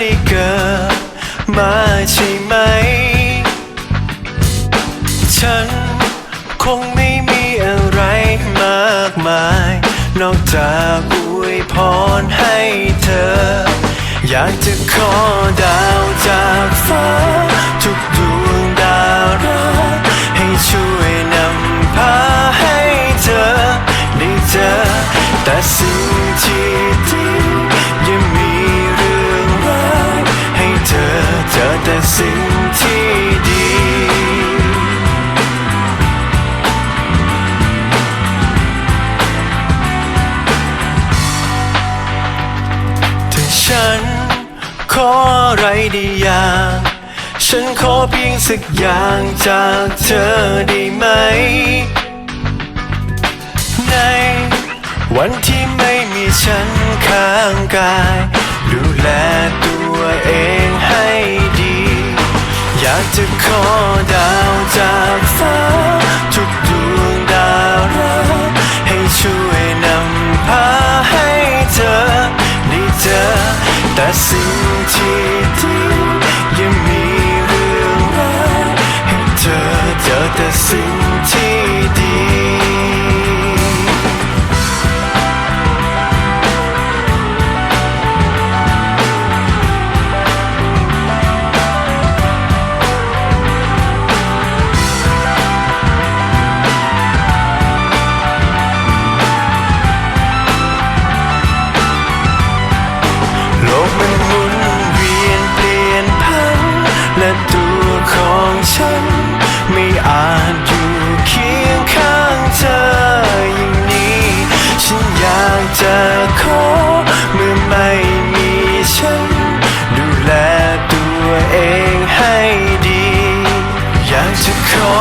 ได้เกิดมาใช่ไหม ฉันคงไม่มีอะไรมากมาย นอกจากอวยพรให้เธอ อยากจะขอดาวจากฟ้า ทุกดวงดารักให้ช่วยนำพาให้เธอ ได้เจอแต่สิ่งที่ ไรด้อย่าง ฉันขอเพียงสักอย่างจากเธอได้ไหม ในวันที่ไม่มีฉันข้างกาย ดูแลตัวเองให้ดี อยากจะขอดาวใจ แต่สิ่ง ไม่อาจอยู่เคียงข้างเธออย่างนี้ ฉันอยากจะขอเมื่อไม่มีฉัน ดูแลตัวเองให้ดี อยากจะขอ